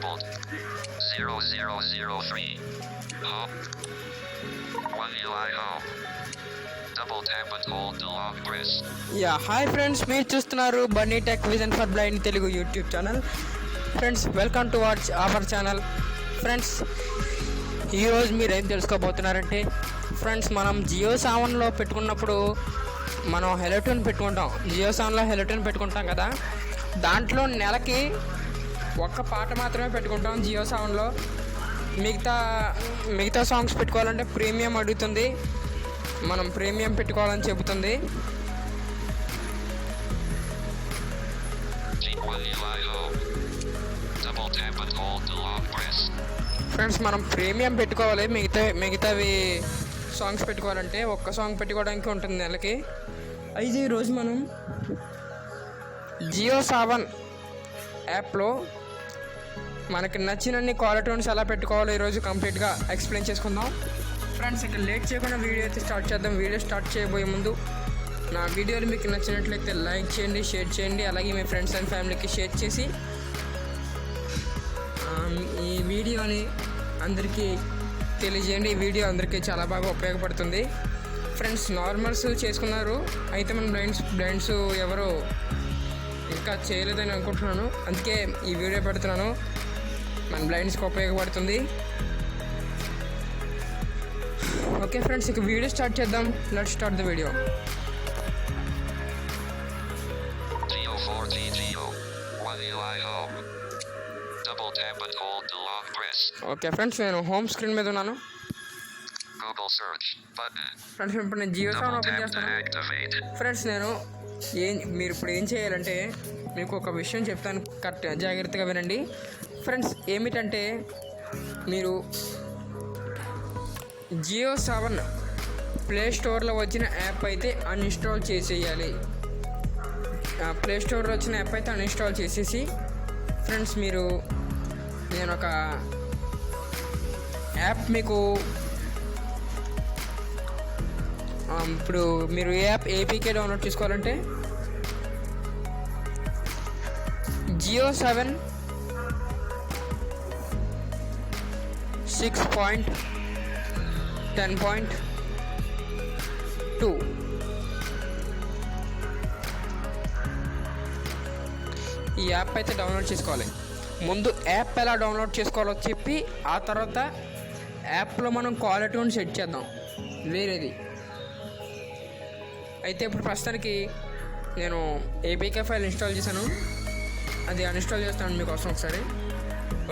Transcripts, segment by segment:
Disabled. 0003. Home. 1 UI home. Double tap and hold the long press. Yeah hi friends మీరు చూస్తున్నారు Bunny tech vision for blind Telugu YouTube channel friends welcome to watch our channel friends ఈరోజు మీరు ఏం తెలుసుకోబోతున్నారంటే friends మనం జియో సెవెన్లో పెట్టుకున్నప్పుడు మనం హెలోటోన్ పెట్టుకుంటాం జియో సెవెన్లో హెలోటోన్ పెట్టుకుంటాం కదా దాంట్లో నెలకి ఒక్క పాట మాత్రమే పెట్టుకుంటాం జియో సెవెన్లో మిగతా మిగతా సాంగ్స్ పెట్టుకోవాలంటే ప్రీమియం అడుగుతుంది. మనం ప్రీమియం పెట్టుకోవాలని చెబుతుంది. ఫ్రెండ్స్ మనం ప్రీమియం పెట్టుకోవాలి. మిగతా మిగతావి సాంగ్స్ పెట్టుకోవాలంటే ఒక్క సాంగ్ పెట్టుకోవడానికి ఉంటుంది నెలకి. అయితే ఈరోజు మనం జియో సావన్ యాప్లో మనకి నచ్చినన్ని కాలర్ టోన్స్ ఎలా పెట్టుకోవాలో ఈరోజు కంప్లీట్గా ఎక్స్ప్లెయిన్ చేసుకుందాం. ఫ్రెండ్స్ ఇక్కడ లేట్ చేయకుండా వీడియో అయితే స్టార్ట్ చేద్దాం. వీడియో స్టార్ట్ చేయబోయే ముందు నా వీడియోలు మీకు నచ్చినట్లయితే లైక్ చేయండి షేర్ చేయండి. అలాగే మీ ఫ్రెండ్స్ అండ్ ఫ్యామిలీకి షేర్ చేసి ఈ వీడియోని అందరికీ తెలియజేయండి. ఈ వీడియో అందరికీ చాలా బాగా ఉపయోగపడుతుంది. ఫ్రెండ్స్ నార్మల్స్ చేసుకున్నారు. అయితే మన బ్లైండ్స్ బ్లైండ్స్ ఎవరు ఇంకా చేయలేదని అనుకుంటున్నాను. అందుకే ఈ వీడియో పెడుతున్నాను. మన బ్లైండ్స్కి ఉపయోగపడుతుంది ఓకే ఫ్రెండ్స్ ఇక వీడియో స్టార్ట్ చేద్దాం let start the video Geo4 GGO. 1 UI home. Double tap and hold the long press. Okay friends నేను హోమ్ స్క్రీన్ మీద ఉన్నాను. ఫ్రెండ్స్ ఇప్పుడు నేను జియో ఓపెన్ చేస్తాను. ఫ్రెండ్స్ నేను ఏం మీరు ఇప్పుడు ఏం చేయాలంటే మీకు ఒక విషయం చెప్తాను. కరెక్ట్ జాగ్రత్తగా వినండి. ఫ్రెండ్స్ ఏమిటంటే మీరు జియో సెవెన్ ప్లే స్టోర్లో వచ్చిన యాప్ అయితే అన్ఇన్స్టాల్ చేసేయాలి. ప్లే స్టోర్లో వచ్చిన యాప్ అయితే అన్ఇన్స్టాల్ చేసేసి ఫ్రెండ్స్ మీరు నేను ఒక యాప్ మీకు Um, ఇప్పుడు మీరు ఏ యాప్ ఏపీకే డౌన్లోడ్ చేసుకోవాలంటే? Jio seven six point ten point two ఈ యాప్ అయితే డౌన్లోడ్ చేసుకోవాలి. ముందు యాప్ ఎలా డౌన్లోడ్ చేసుకోవాలో చెప్పి ఆ తర్వాత యాప్లో మనం క్వాలిటీ సెట్ చేద్దాం. వేరేది. అయితే ఇప్పుడు ప్రస్తుతానికి నేను ఏపీకే ఫైల్ ఇన్స్టాల్ చేశాను. అది అన్ఇన్స్టాల్ చేస్తాను మీకోసం ఒకసారి.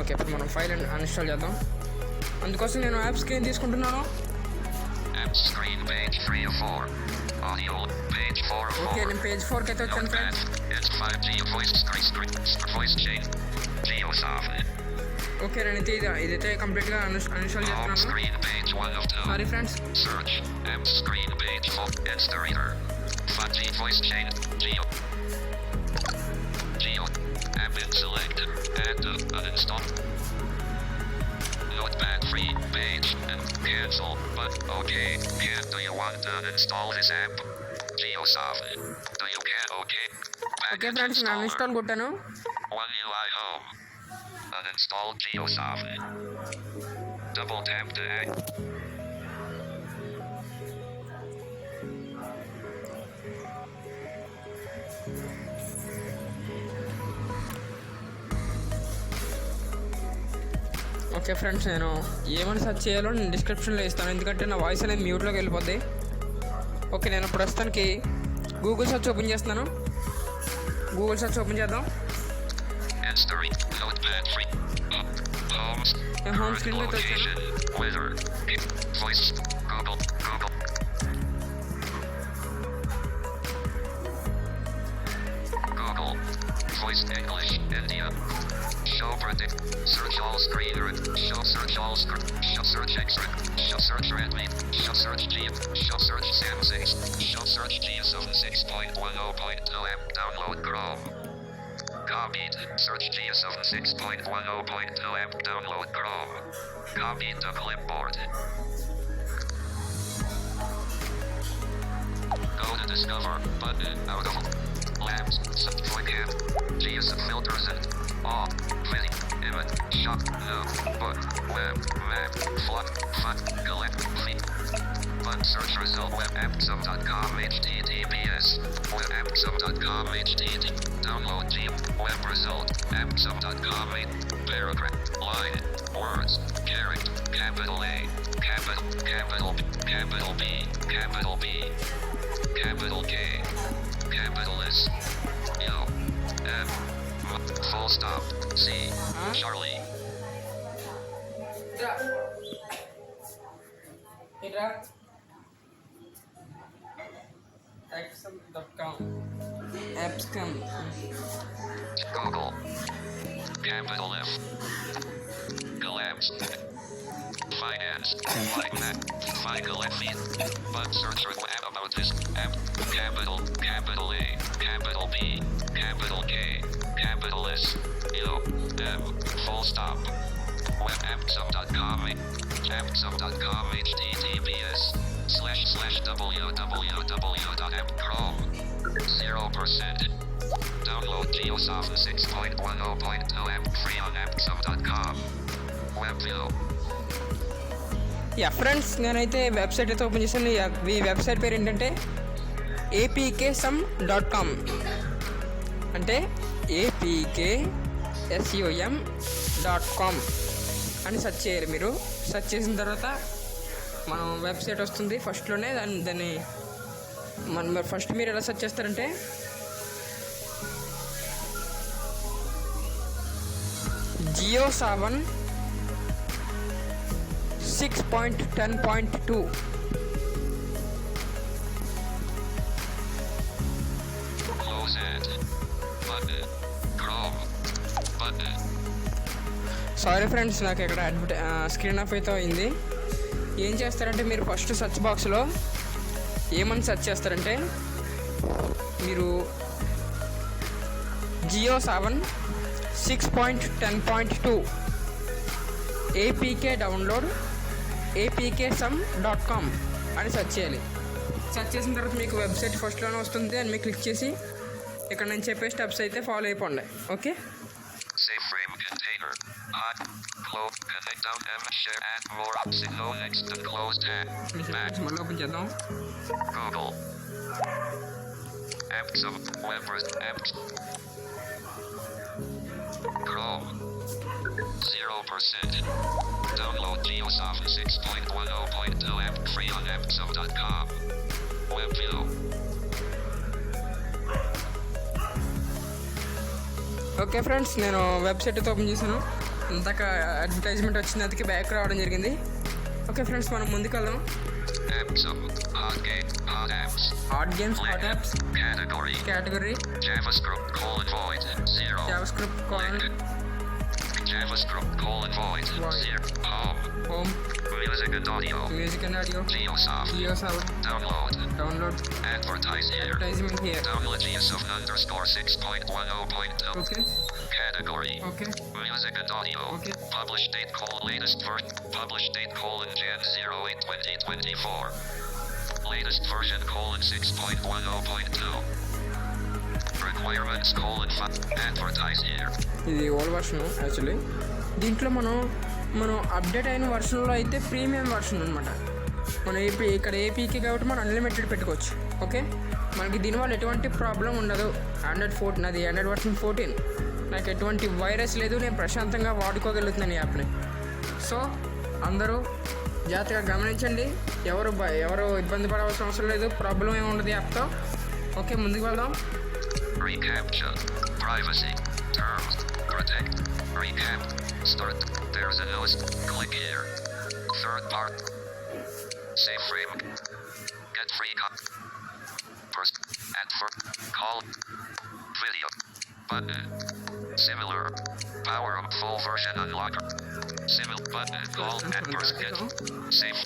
ఓకే ఇప్పుడు మనం ఫైల్ అన్ఇన్స్టాల్ చేద్దాం. అందుకోసం నేను యాప్ స్క్రీన్ తీసుకుంటున్నాను. App screen page 3 of 4. Audio page 4 of okay 4. నేను పేజ్ ఫోర్కి అయితే వచ్చాను. ఫ్రెండ్స్ ఓకే నేనైతే ఇది ఇదైతే కంప్లీట్గా అన్ఇన్స్టాల్ Home చేస్తున్నాను screen page 1 of 2. Sorry friends Search. App screen page 4. Insta reader. 5G voice chain. Geo. Geo. App is selected. Active. Uninstall. Notepad free page and cancel. But okay. Can do you want to uninstall this app? GeoSoft. Do you can okay? Okay Package friends నేను installer. Uninstall కొట్టాను One UI home. Uninstall GeoSoft. Double tap to act. Okay friends నేను ఏమైనా search చేయాలో నేను డిస్క్రిప్షన్లో ఇస్తాను. ఎందుకంటే నా వాయిస్ అనేది మ్యూట్లోకి వెళ్ళిపోద్ది. ఓకే నేను ప్రస్తుతానికి గూగుల్ సెర్చ్ ఓపెన్ చేస్తున్నాను. గూగుల్ సెర్చ్ ఓపెన్ చేద్దాం. Weather. Voice. Google. Google. Google. Voice English. India. Show predict. Search all screen. Show search all screen. Show search X-ray. Show search Redmi. Show search G. Show search Samsung. Show search G76.10.2 app. Download Chrome. Copied. Search G76.10.2 app. Download Chrome. Copied to clipboard. Go to Discover button out of Labs. Subjoin app. GS filters and all. Video. Image. shop, no, book, web, map, flock, fuck, collect, feed. But search result webapsum.com https appsum.com HTTP. Download Jeep. Web result. appsum.com paragraph. Line. Words. Carrot. Capital A. Capital. Capital. Capital B. Capital B. Capital K. Capital S. L. M. Full stop. C. Charlie. Interact. Action.com apps. Google. Capital F. Collapse. Finance. like that. Michael F. But search for web about this app. Capital. Capital A. Capital B. Capital K. Capital S. U. M. Full stop. Webapsum.com. Apsum.com. HTTPS. Slash slash www.appchrome. Zero percent. Download GeoSoft 6.10.2 app free on appsum.com. WebView. Yeah friends నేనైతే website అయితే open చేశాను ఈ- website పేరు ఏంటంటే APK sum dot com అంటే APK S U M dot com అని search చేయాలి మీరు సెర్చ్ చేసిన తర్వాత మనం వెబ్సైట్ వస్తుంది ఫస్ట్లోనే దాన్ని దాన్ని మనం ఫస్ట్ మీరు ఎలా సెర్చ్ చేస్తారంటే? Jio seven six point ten point two. Sorry friends నాకు ఇక్కడ అడ్వర్టై స్క్రీన్ ఆఫ్ అయితే అయింది. ఏం చేస్తారంటే మీరు ఫస్ట్ సెర్చ్ బాక్స్లో ఏమని సెర్చ్ చేస్తారంటే మీరు Jio seven six point ten point two APK download APK sum dot com అని సెర్చ్ చేయాలి. సెర్చ్ చేసిన తర్వాత మీకు వెబ్సైట్ ఫస్ట్లోనే వస్తుంది అని మీకు క్లిక్ చేసి ఇక్కడ నేను చెప్పే స్టెప్స్ అయితే ఫాలో అయిపోండి. ఓకే. మళ్ళీ ఓపెన్ చేద్దాం. Google. Apps of res- Apps. Chrome. Zero percent. Download GeoSoft 6.10.2 app free on appsum.com. WebView. Okay friends నేను వెబ్సైట్ అయితే ఓపెన్ చేశాను ఇందాక అడ్వర్టైజ్మెంట్ వచ్చింది అందుకే బ్యాక్ రావడం జరిగింది ఓకే ఫ్రెండ్స్ మనం ముందుకు వెళ్దాం apps of hot game hot apps. Hot games hot apps. Category. Category. JavaScript colon void zero. JavaScript colon. JavaScript colon void, void. zero. Home. Home. Music and audio. Music and audio. GeoSoft. GeoSoft. Download. Download. Advertise here. Advertisement here. Download GeoSoft underscore 6.10.2. Okay. Category. Okay Music and audio. Okay. Publish date colon latest version. Publish date colon Jan 08 2024. Latest version colon 6.10.2. Requirements colon 5. Advertise here. ఇది old version actually దీంట్లో మనం మనం update అయిన వర్షన్లో అయితే premium version అనమాట మనం AP ఇక్కడ ఏపీకి కాబట్టి మనం అన్లిమిటెడ్ పెట్టుకోవచ్చు ఓకే మనకి దీనివల్ల ఎటువంటి ప్రాబ్లం ఉండదు ఆండ్రాయిడ్ ఫోర్టీన్ అది ఆండ్రాయిడ్ వర్షన్ ఫోర్టీన్ నాకు ఎటువంటి వైరస్ లేదు నేను ప్రశాంతంగా వాడుకోగలుగుతున్నాను ఈ యాప్ని. సో అందరూ జాగ్రత్తగా గమనించండి. ఎవరు ఎవరు ఇబ్బంది పడవలసిన అవసరం లేదు. ప్రాబ్లం ఏమి ఉండదు యాప్తో. ఓకే ముందుకు వెళ్దాం. Button. Similar. Power up full version unlock. Similar button. All members get. Save.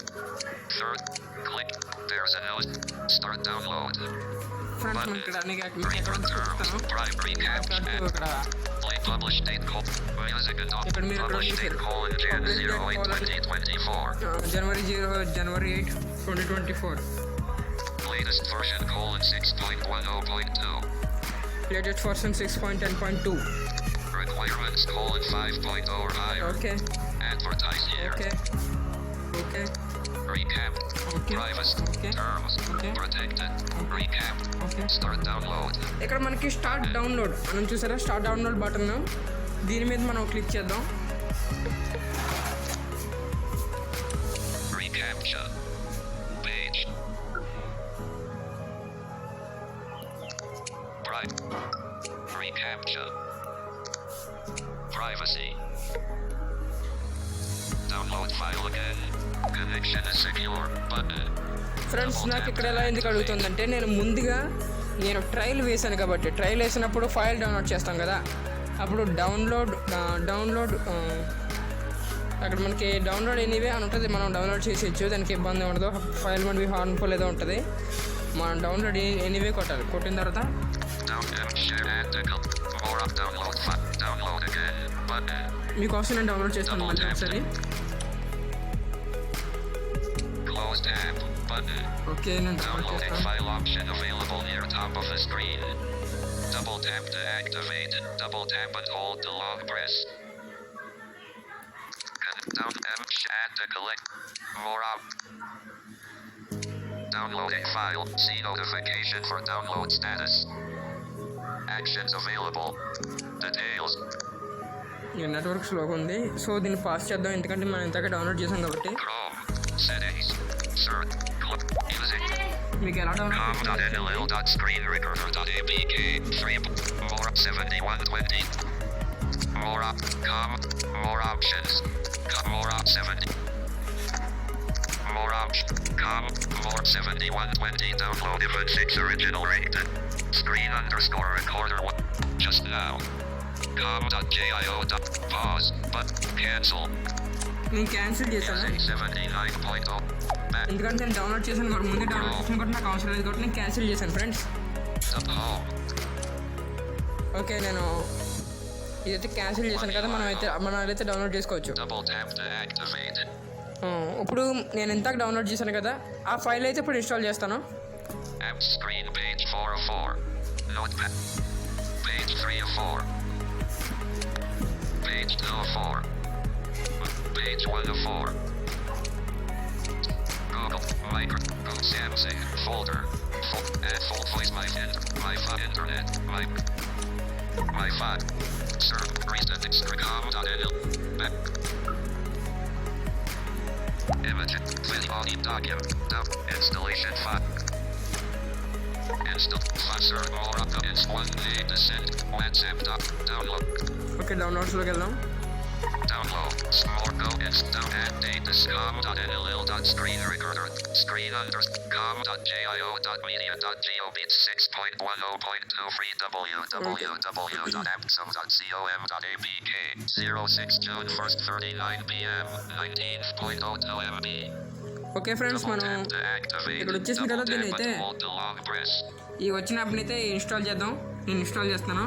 Third. Click. There's a note. Start download. Button. Date January 0 January Latest version colon 6.10.2. Latest version 6.10.2. Stolen 5.0 or higher. Okay. Advertise here. Okay. Okay. Recap. Okay. Privacy. Okay. Terms. Okay. Protected. Recap. Okay. Start download. ఇక్కడ మనకి start download మనం చూసారా start download button దీని మీద మనం click చేద్దాం Recaptcha. Page. Privacy. Download file again. Connection is secure. Button. Friends నాకు ఇక్కడ ఎలా ఎందుకు అడుగుతుందంటే నేను ముందుగా నేను ట్రయల్ వేసాను కాబట్టి ట్రయల్ వేసినప్పుడు ఫైల్ డౌన్లోడ్ చేస్తాం కదా అప్పుడు డౌన్లోడ్ డౌన్లోడ్ అక్కడ మనకి డౌన్లోడ్ ఎనీవే అని ఉంటుంది మనం డౌన్లోడ్ చేసేయచ్చు దానికి ఇబ్బంది ఉండదు ఫైల్ మనకి హార్మ్ఫుల్ ఏదో ఉంటుంది మనం డౌన్లోడ్ ఎనీవే కొట్టాలి కొట్టిన తర్వాత మీకోసం నేను డౌన్లోడ్ చేస్తాను మళ్ళీ ఒకసారి Close tab. Button. ఓకే నేను డౌన్లోడ్ Downloading చేస్తాను file option available near top of the screen. Double tap to activate. Double tap and hold the long press. Down and add to collect. More up. Downloading file. See notification for download status. Actions available. Details. ఈ network స్లోగా ఉంది so దీన్ని pass చేద్దాం ఎందుకంటే మనం ఇంతగా download చేసాం కాబట్టి Chrome. Settings. Search. Cl- Music. మీకు ఎలా download com.nll.screenrecorder.apk. Free. More 7120. More up. Com. More options. Com. More up 70. More options. Com. More 7120. Download even 6 original rated. Screen underscore recorder. one. Just now. Com.jio. Pause. But cancel. నేను cancel చేశాను 79.0. Back. ఎందుకంటే నేను download చేశాను కాబట్టి ముందే download చేసాను కాబట్టి నాకు అవసరం లేదు కాబట్టి నేను క్యాన్సిల్ చేశాను ఫ్రెండ్స్. ఓకే నేను ఇదైతే క్యాన్సిల్ చేశాను కదా మనం అయితే మనం అయితే డౌన్లోడ్ చేసుకోవచ్చు ఇప్పుడు నేను ఇంతకు డౌన్లోడ్ చేశాను కదా ఆ ఫైల్ అయితే ఇప్పుడు ఇన్స్టాల్ చేస్తాను App screen page 4 of 4. Notepad. Page 3 Still four. Page one of four. Google, micro, Google Samsung, folder. Full uh, voice, my hand, my phone, internet, my, my phone. Sir, reason, Instagram.nl. Back. Image, fill body document, dub, installation file. Install, file, sir, all of the, it's one day descent, WhatsApp, doc, download. Okay డౌన్లోడ్స్లోకి వెళ్దాం Download. More go. Down at data. Com.nll. Screen recorder. Screen under. Com.jio. Media. Gov. 6.10.2 free www.apsum.com.apk. 06 June 1st 39 p.m. 19.02 MB. Okay friends మనం ఇక్కడ వచ్చేసిన తర్వాత దీన్ని అయితే ఈ వచ్చిన యాప్ని అయితే ఇన్స్టాల్ చేద్దాం నేను ఇన్స్టాల్ చేస్తాను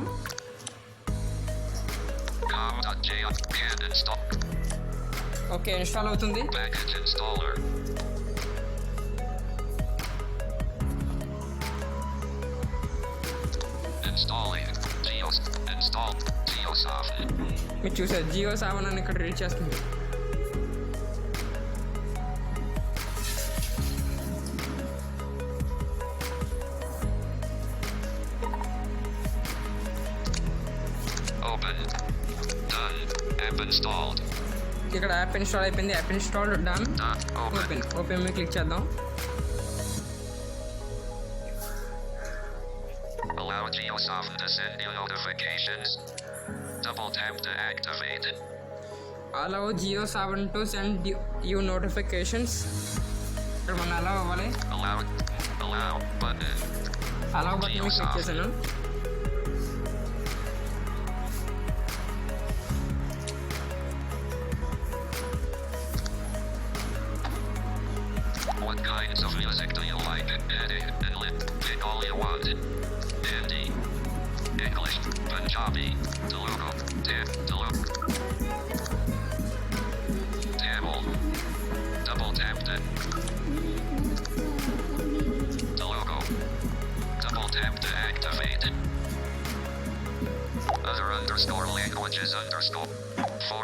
ఓకే ఇన్స్టాల్ అవుతుంది Package installer. Installing. Geos. Install. Geosoft. మీరు చూసారు జియో సెవెన్ అని ఇక్కడ రీచ్ చేస్తుంది ఇక్కడ యాప్ ఇన్స్టాల్ అయిపోయింది app install done Done. Open. Open open మీద క్లిక్ చేద్దాం Allow Geosoft to send you notifications. Double tap to activate it. అలా Geo seven to send you notifications ఇక్కడ మనం అలా అవ్వాలి Allow. Allow. Button. అలా బటన్ మీద క్లిక్ చేశాను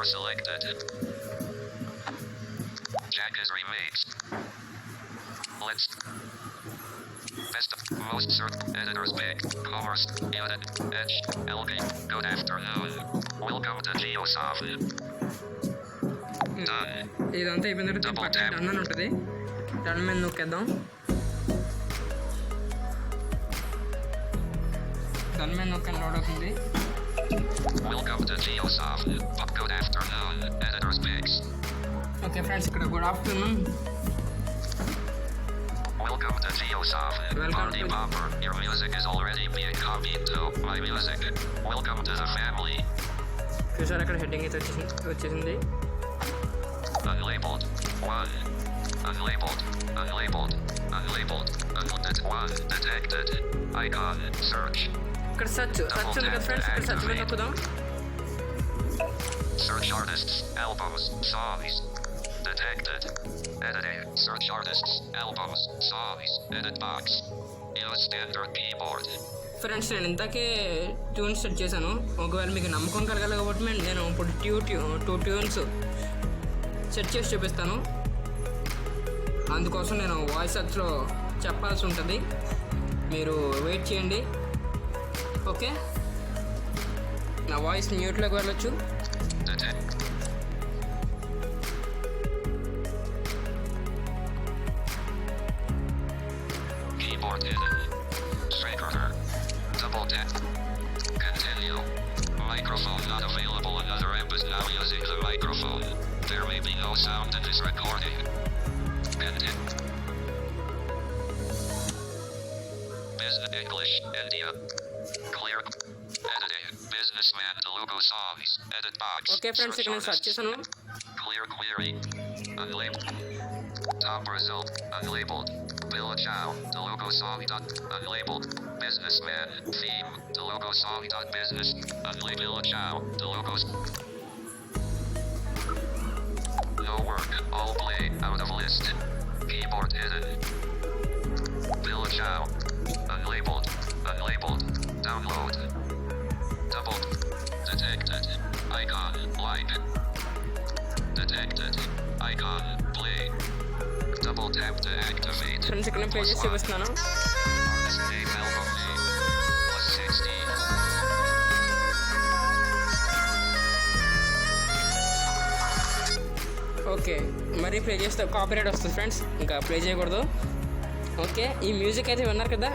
Four selected. Jack is remixed. Let's. Best of most search editors big commerce unit edge LG. Good afternoon. Welcome to GeoSoft. Done. ఇదంతా అయిపోయిన తర్వాత Double పక్కన tap. డన్ అని ఉంటుంది డన్ మీద నొక్కేద్దాం డన్ మీద నొక్కని లోడ్ అవుతుంది Welcome to GeoSoft. Good afternoon. Editors Picks. Okay friends ఇక్కడ good afternoon Welcome to GeoSoft. Welcome Party to- Popper. Your music is already being copied to my music. Welcome to the family. చూసారు అక్కడ heading అయితే వచ్చేసింది వచ్చేసింది Unlabeled. One. Unlabeled. Unlabeled. Unlabeled. Unlabeled. One. Detected. Icon. Search. ఇక్కడ search search ఉంది కదా friends ఇక్కడ search మీద నొక్కుదాం Search artists. Albums. Songs. Detected. Editing. Search artists. Albums. Songs. Edit box. Use standard keyboard. Friends నేను ఇంతకే ట్యూన్స్ సెట్ చేశాను ఒకవేళ మీకు నమ్మకం కలగాలి కాబట్టి నేను- నేను ఇప్పుడు ట్యూ ట్యూ టూ ట్యూన్స్ సెట్ చేసి చూపిస్తాను అందుకోసం నేను వాయిస్ సెర్చ్లో చెప్పాల్సి ఉంటుంది మీరు వెయిట్ చేయండి ఓకే. నా వాయిస్ మ్యూట్లోకి వెళ్ళొచ్చు. Edit box. ఓకే ఫ్రెండ్స్ ఇక్కడ నేను సెర్చ్ చేశాను Clear query. Unlabeled. Top result. Unlabeled. Bill Chow. Telugu song. Dot, unlabeled. Businessman. Theme. Telugu song. Dot, business. Unlabeled. Bill Chow. Telugu. s- No work. All play. Out of list. Keyboard hidden. Bill Chow. Unlabeled. Unlabeled. Download. Double. Detected. Icon. Like. Detected. Icon. Play. Double tap to activate. Friends ఇక్కడ play చేసి చూపిస్తున్నాను Artist name, album name. Plus 60. Okay మరి play చేస్తే copyright వస్తుంది friends ఇంకా play చేయకూడదు okay ఈ music అయితే విన్నారు కదా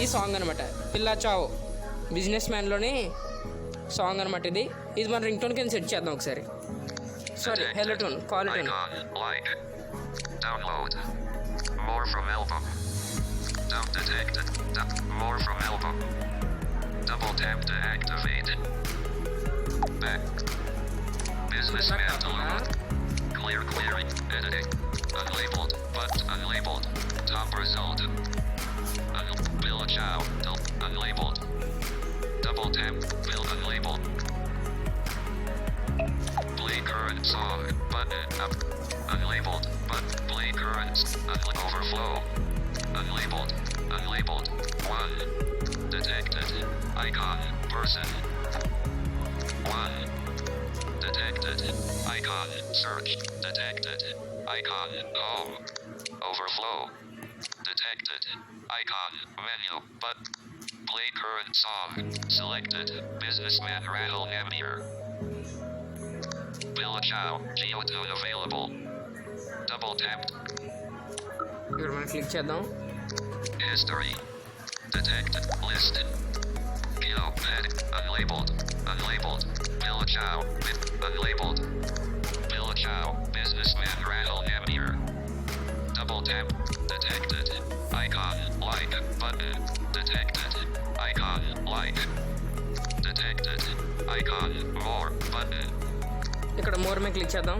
ఈ సాంగ్ అనమాట పిల్లా చావ్ బిజినెస్ మ్యాన్లోని సాంగ్ అనమాట ఇది ఇది మన రింగ్ టోన్ కింద సెట్ చేద్దాం ఒకసారి sorry hello tone call tone Icon. Like. Download. More from album. Down detected. Do- more from album. Double tap to activate. Back. Businessman download. Clear query. Editing. Unlabeled. But unlabeled. Top result. Un- Bill Chow. Del- unlabeled. Double tap. Bill unlabeled. Play current song. Button up. Unlabeled. But play current. Unla- overflow. Unlabeled. Unlabeled. One. Detected. Icon. Person. One. Detected. Icon. Search. Detected. Icon. Home. Overflow. Detected. Icon. Menu. But play current song. Selected. Businessman Rattle Amir. Bill Chow. Geotune available. Double tap. You're to click chat down. History. Detected. Listed. Geopad. Unlabeled. Unlabeled. Bill Chow. Unlabeled. Bill Chow. Businessman Rattle Amir. Double tap. Detected. Icon. Like. Button. Detected. Icon. Like. Detected. Icon. More. Button. ఇక్కడ more మీద click చేద్దాం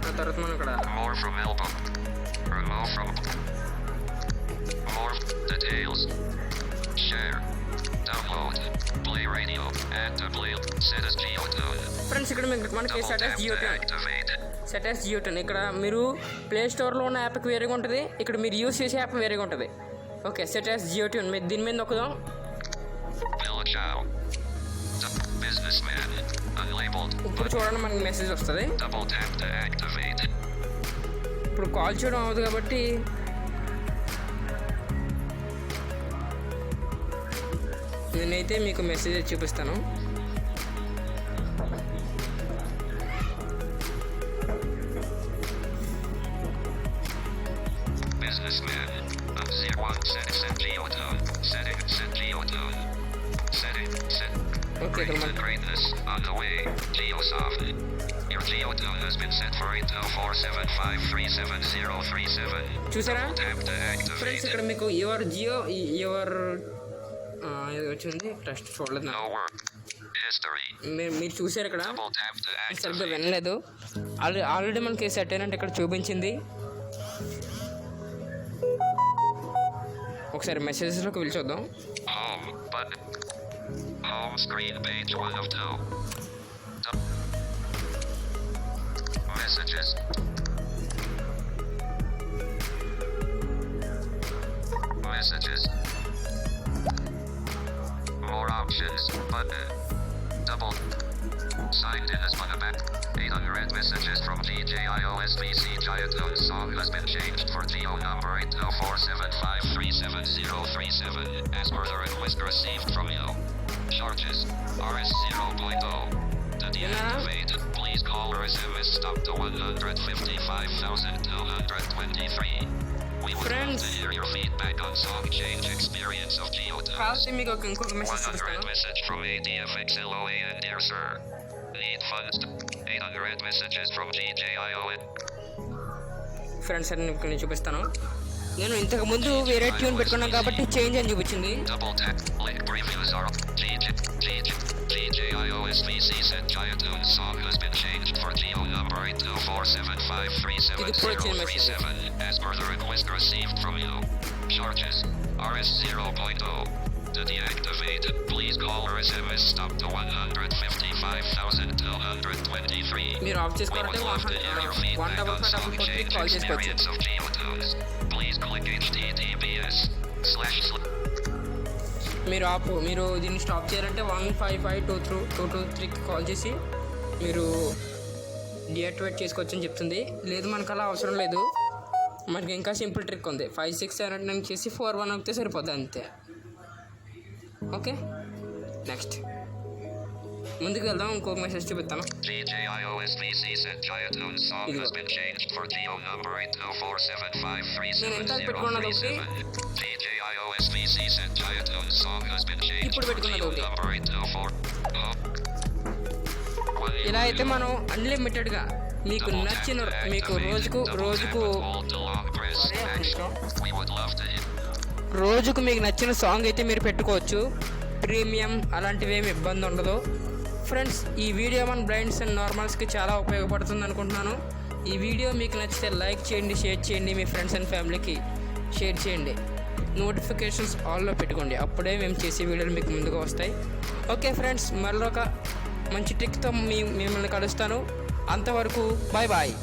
ఆ తర్వాత మనం ఇక్కడ More from album. Remove from. More details. Share. Download. Play radio. Add to play. Set as geotune. Friends ఇక్కడ మీకు మనకి Double set tap Jio to tune activate. Set as Jio tune ఇక్కడ మీరు ప్లే స్టోర్లో ఉన్న యాప్కి వేరేగా ఉంటుంది. ఇక్కడ మీరు యూస్ చేసే యాప్ వేరేగా ఉంటుంది. Okay set as Jio tune మీరు దీని మీద నొక్కుదాం. ఇప్పుడు చూడండి మనకి మెసేజ్ వస్తుంది. ఇప్పుడు కాల్ చేయడం అవ్వదు కాబట్టి నేనైతే మీకు మెసేజ్ చూపిస్తాను. యువర్ జియో యువర్ వచ్చింది టెస్ట్ చూడలేదు. మీరు మీరు చూసారు ఇక్కడ? సరిగ్గా. వినలేదు. ఆల్రెడీ ఆల్రెడీ మనకి సెట్ అయినట్టు ఇక్కడ చూపించింది. ఒకసారి మెసేజెస్లోకి వెళ్ళి చూద్దాం Home Messages. More options button. Double. Signed in as back. 800 messages from DJIOSBC Giant Tone song has been changed for Geo number 804753737 as per the request received from you. Charges RS 0.0. To oh. deactivate, please call or SMS stop to 155,223. Friends అని నేను చూపిస్తాను నేను ఇంతకు ముందు వేరే tune పెట్టుకున్నాను కాబట్టి change అని చూపించింది Double tap. Link previews are GJ, GJ, GJIOSVC said Giatoon song has been changed for Geo number 824753737 as per the request received from you. Charges RS 0.0. To deactivate, please call or SMS stop to 155,223. మీరు of We చేసుకోవాలంటే would love to hear your one feedback double on five song double four change call చేసుకోవచ్చు experience of Geotones. Please click HTTPS slash slash మీరు ఆప్ మీరు దీన్ని stop చేయాలంటే one five five two through two two త్రీకి call చేసి మీరు deactivate చేసుకోవచ్చు అని చెప్తుంది. లేదు మనకు అలా అవసరం లేదు. మనకి ఇంకా సింపుల్ ట్రిక్ ఉంది. ఫైవ్ సిక్స్ సెవెన్ నైన్ చేసి ఫోర్ వన్ అవుతే సరిపోద్ది అంతే. ఓకే నెక్స్ట్ ముందుకు వెళ్దాం ఇంకొక మెసేజ్ చూపిస్తాను. Number నేను ఎంత పెట్టుకున్నది ఒకటి ఇప్పుడు పెట్టుకున్నది ఇలా అయితే మనం అన్లిమిటెడ్గా మీకు నచ్చిన మీకు రోజుకు రోజుకు రోజుకు మీకు నచ్చిన సాంగ్ అయితే మీరు పెట్టుకోవచ్చు. ప్రీమియం అలాంటివి ఏమి ఇబ్బంది ఉండదు. ఫ్రెండ్స్ ఈ వీడియో మన బ్లైండ్స్ అండ్ నార్మల్స్కి చాలా ఉపయోగపడుతుంది అనుకుంటున్నాను. ఈ వీడియో మీకు నచ్చితే లైక్ చేయండి షేర్ చేయండి మీ ఫ్రెండ్స్ అండ్ ఫ్యామిలీకి షేర్ చేయండి. నోటిఫికేషన్స్ ఆల్లో పెట్టుకోండి. అప్పుడే మేము చేసే వీడియోలు మీకు ముందుగా వస్తాయి. ఓకే ఫ్రెండ్స్ మరొక మంచి ట్రిక్తో మీ మిమ్మల్ని కలుస్తాను. అంతవరకు బాయ్ బాయ్